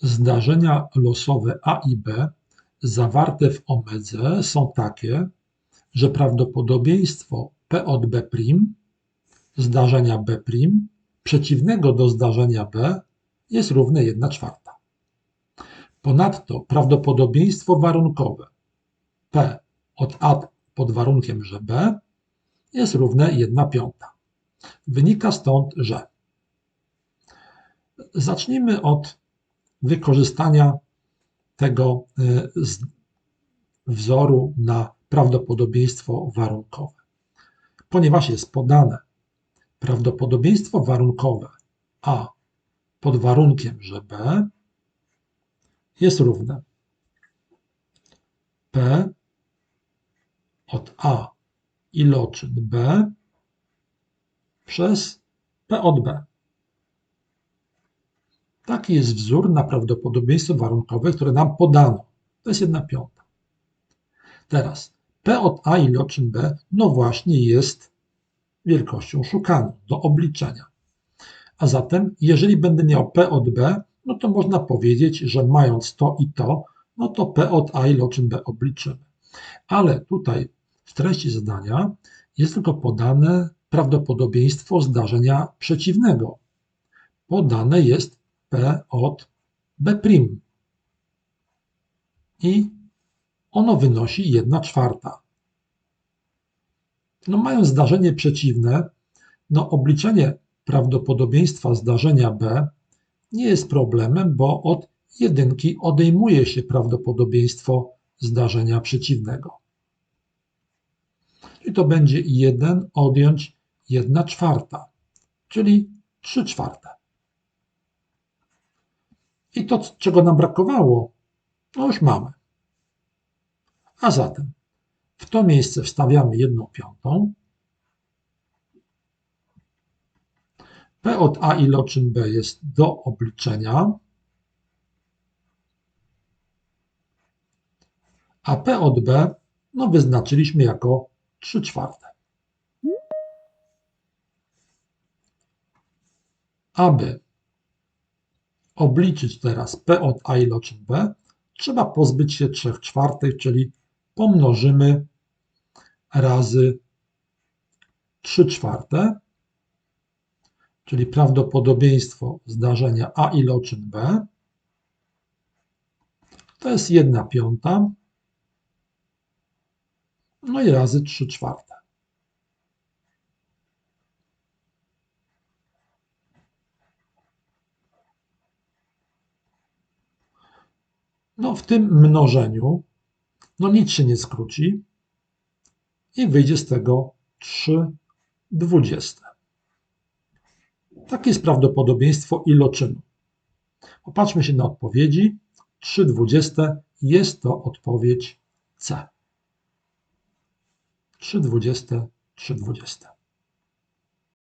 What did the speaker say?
Zdarzenia losowe A i B zawarte w omedze są takie, że prawdopodobieństwo P od B' zdarzenia B' przeciwnego do zdarzenia B jest równe 1 czwarta. Ponadto prawdopodobieństwo warunkowe P od A pod warunkiem, że B jest równe 1 piąta. Wynika stąd, że zacznijmy od wykorzystania tego y, wzoru na prawdopodobieństwo warunkowe. Ponieważ jest podane prawdopodobieństwo warunkowe A pod warunkiem, że B jest równe P od A iloczyn B przez P od B. Taki jest wzór na prawdopodobieństwo warunkowe, które nam podano. To jest jedna piąta. Teraz P od A iloczyn B, no właśnie jest wielkością szukaną do obliczenia. A zatem, jeżeli będę miał P od B, no to można powiedzieć, że mając to i to, no to P od A iloczyn B obliczymy. Ale tutaj w treści zadania jest tylko podane prawdopodobieństwo zdarzenia przeciwnego. Podane jest P od B'. I ono wynosi 1 czwarta. No, mając zdarzenie przeciwne, no, obliczenie prawdopodobieństwa zdarzenia B nie jest problemem, bo od jedynki odejmuje się prawdopodobieństwo zdarzenia przeciwnego. I to będzie 1 odjąć 1 czwarta, czyli 3 czwarte. I to, czego nam brakowało, no już mamy. A zatem w to miejsce wstawiamy jedną piątą. P od A iloczyn B jest do obliczenia, a P od B no wyznaczyliśmy jako 3 czwarte. Aby obliczyć teraz P od A iloczyn B, trzeba pozbyć się 3 czwartych, czyli pomnożymy razy 3 czwarte, czyli prawdopodobieństwo zdarzenia A iloczyn B, to jest 1 piąta, no i razy 3 czwarte. No w tym mnożeniu no nic się nie skróci i wyjdzie z tego 3 dwudzieste. Takie jest prawdopodobieństwo iloczynu. Popatrzmy się na odpowiedzi. 3 dwudzieste jest to odpowiedź C. 3 dwudzieste, 3 dwudzieste.